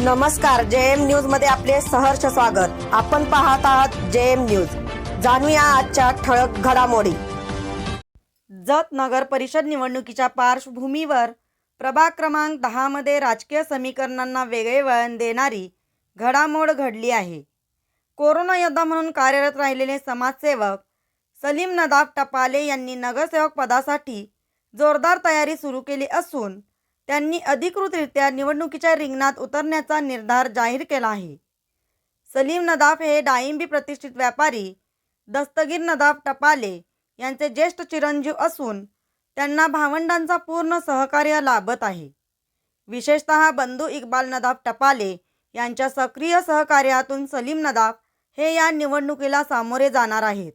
नमस्कार जे एम न्यूजमध्ये आपले सहर्ष स्वागत. आपण पाहत आहात जे एम न्यूज. जाणूया आजच्या ठळक घडामोडी. जत नगर परिषद निवडणुकीच्या पार्श्वभूमीवर प्रभाग क्रमांक दहामध्ये राजकीय समीकरणांना वेगळे वळण देणारी घडामोड घडली आहे. कोरोना योद्धा म्हणून कार्यरत राहिलेले समाजसेवक सलीम नदाफ टपाले यांनी नगरसेवक पदासाठी जोरदार तयारी सुरू केली असून त्यांनी अधिकृतरित्या निवडणुकीच्या रिंगणात उतरण्याचा निर्धार जाहीर केला आहे. सलीम नदाफ हे डाळिंबी प्रतिष्ठित व्यापारी दस्तगीर नदाफ टपाले यांचे ज्येष्ठ चिरंजीव असून त्यांना भावंडांचा पूर्ण सहकार्य लाभत आहे. विशेषतः बंधू इक्बाल नदाफ टपाले यांच्या सक्रिय सहकार्यातून सलीम नदाफ हे या निवडणुकीला सामोरे जाणार आहेत.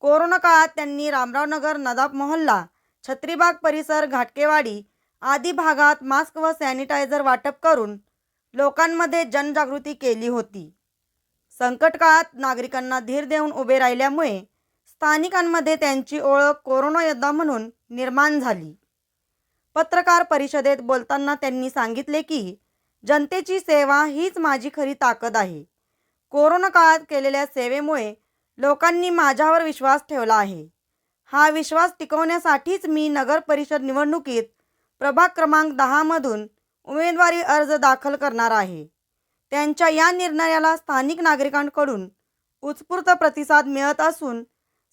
कोरोना काळात त्यांनी रामरावनगर नदाफ मोहल्ला छत्रीबाग परिसर घाटकेवाडी आदी भागात मास्क व सॅनिटायझर वाटप करून लोकांमध्ये जनजागृती केली होती. संकट काळात नागरिकांना धीर देऊन उभे राहिल्यामुळे स्थानिकांमध्ये त्यांची ओळख कोरोना योद्धा म्हणून निर्माण झाली. पत्रकार परिषदेत बोलताना त्यांनी सांगितले की जनतेची सेवा हीच माझी खरी ताकद आहे. कोरोना काळात केलेल्या सेवेमुळे लोकांनी माझ्यावर विश्वास ठेवला आहे. हा विश्वास टिकवण्यासाठीच मी नगर परिषद निवडणुकीत प्रभाग क्रमांक दहामधून उमेदवारी अर्ज दाखल करणार आहे. त्यांच्या या निर्णयाला स्थानिक नागरिकांकडून उत्स्फूर्त प्रतिसाद मिळत असून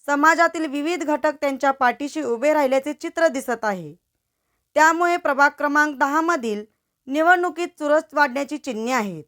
समाजातील विविध घटक त्यांच्या पाठीशी उभे राहिल्याचे चित्र दिसत आहे. त्यामुळे प्रभाग क्रमांक दहामधील निवडणुकीत चुरस वाढण्याची चिन्हे आहेत.